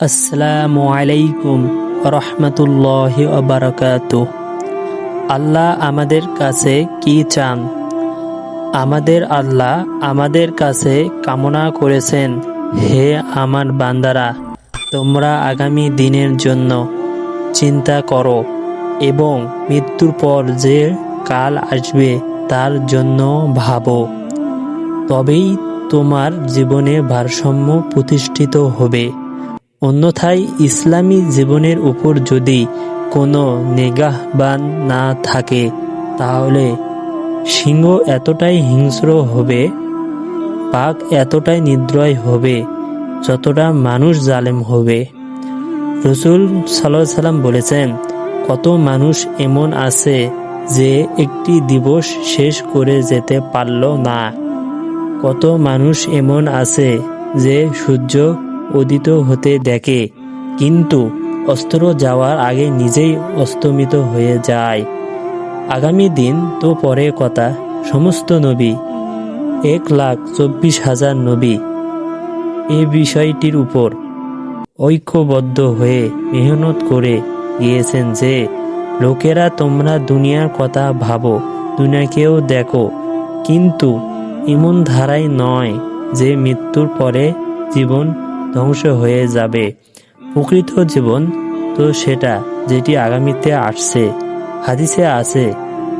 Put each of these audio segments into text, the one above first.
আসসালামু আলাইকুম রহমতুল্লাহ বারাকাত আল্লাহ আমাদের কাছে কি চান? আমাদের আল্লাহ আমাদের কাছে কামনা করেছেন, হে আমার বান্দারা, তোমরা আগামী দিনের জন্য চিন্তা করো এবং মৃত্যুর পর যে কাল আসবে তার জন্য ভাবো। তবেই তোমার জীবনে ভারসাম্য প্রতিষ্ঠিত হবে। অন্যথায় ইসলামী জীবনের উপর যদি কোনো নেগাহবান না থাকে, তাহলে সিংহ এতটাই হিংস্র হবে বাঘ এতটাই নিদ্রয় হবে, যতটা মানুষ জালেম হবে। রসুল সাল্লাহ সাল্লাম বলেছেন, কত মানুষ এমন আছে যে একটি দিবস শেষ করে যেতে পারল না। কত মানুষ এমন আছে যে সূর্য উদিত হতে দেখে। কিন্তু অস্ত্র যাওয়ার আগে নিজেই অস্তমিত হয়ে যায়। আগামী দিন তো পরে কথা, সমস্ত নবী, এক লাখ চব্বিশ হাজার নবী। এ বিষয়টির উপর ঐক্যবদ্ধ হয়ে মেহনত করে গিয়েছেন যে, লোকেরা তোমরা দুনিয়ার কথা ভাবো, দুনিয়াকেও দেখো। কিন্তু এমন ধারাই নয় যে মৃত্যুর পরে জীবন ধ্বংস হয়ে যাবে। প্রকৃত জীবন তো সেটা যেটি আগামীতে আসছে। হাদিসে আছে,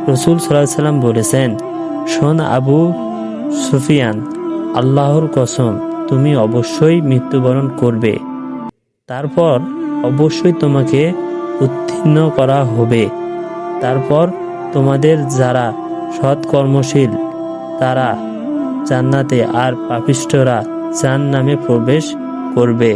রসুল সাল্লাহ সাল্লাম বলেছেন, শোন আবু সুফিয়ান, আল্লাহর কসম, তুমি অবশ্যই মৃত্যুবরণ করবে। তারপর অবশ্যই তোমাকে উত্তীর্ণ করা হবে। তারপর তোমাদের যারা সৎ কর্মশীল তারা জান্নাতে আর পাপিষ্টরা জান নামে প্রবেশ করবে।